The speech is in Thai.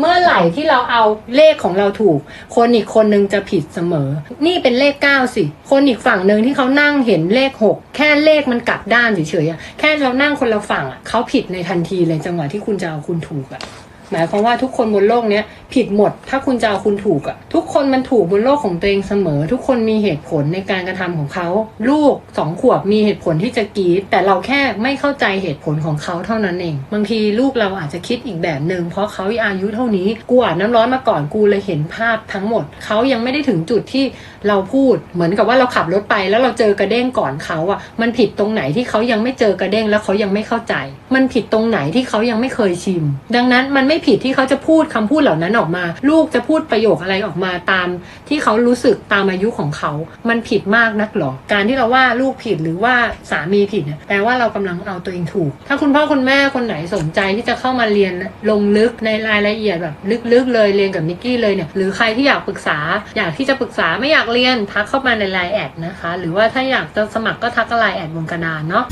เมื่อไหร่ที่เราเอาเลขของเราถูก คนอีกคนนึงจะผิดเสมอ นี่เป็นเลขเก้าสิ คนอีกฝั่งหนึ่งที่เขานั่งเห็นเลขหกแค่เลขมันกลับด้านเฉยๆแค่เรานั่งคนละฝั่งอะเขาผิดในทันทีเลยจังหวะที่คุณจะเอาคุณถูกอะ หมายความว่าทุกคนบนโลกเนี้ยผิดหมด ถ้าคุณจะเอาคุณถูกอะทุกคนมันถูกบนโลกของตัวเองเสมอ ทุกคนมีเหตุผลในการกระทำของเขา ลูกสองขวบมีเหตุผลที่จะกรีดแต่เราแค่ไม่เข้าใจเหตุผลของเขาเท่านั้นเอง บางทีลูกเราอาจจะคิดอีกแบบหนึ่งเพราะเขาอายุเท่านี้กูอาบน้ำร้อนมาก่อนกูเลยเห็นภาพทั้งหมด เขายังไม่ได้ถึงจุดที่เราพูดเหมือนกับว่าเราขับรถไป แล้วเราเจอกระเด้งก่อนเขาอะมันผิดตรงไหนที่เขายังไม่เจอกระเด้งแล้วเขายังไม่เข้าใจ มันผิดตรงไหนที่เขายังไม่เคยชิม ดังนั้นมันไม่ผิดที่เขาจะพูดคำพูดเหล่านั้นออกมา ลูกจะพูดประโยคอะไรออกมาตาม ที่เขารู้สึกตามอายุของเขา มันผิดมากนักหรอ การที่เราว่าลูกผิดหรือว่าสามีผิดเนี่ยแปลว่าเรากำลังเอาตัวเองถูก ถ้าคุณพ่อคุณแม่คนไหนสนใจที่จะเข้ามาเรียนลงลึกในรายละเอียดแบบลึกๆเลยเรียนกับนิกกี้เลยเนี่ยหรือใครที่อยากปรึกษา อยากที่จะปรึกษาไม่อยากเรียนทักเข้ามาในไลน์แอดนะคะ หรือว่าถ้าอยากจะสมัครก็ทักไลน์แอดบนกระดานเนาะ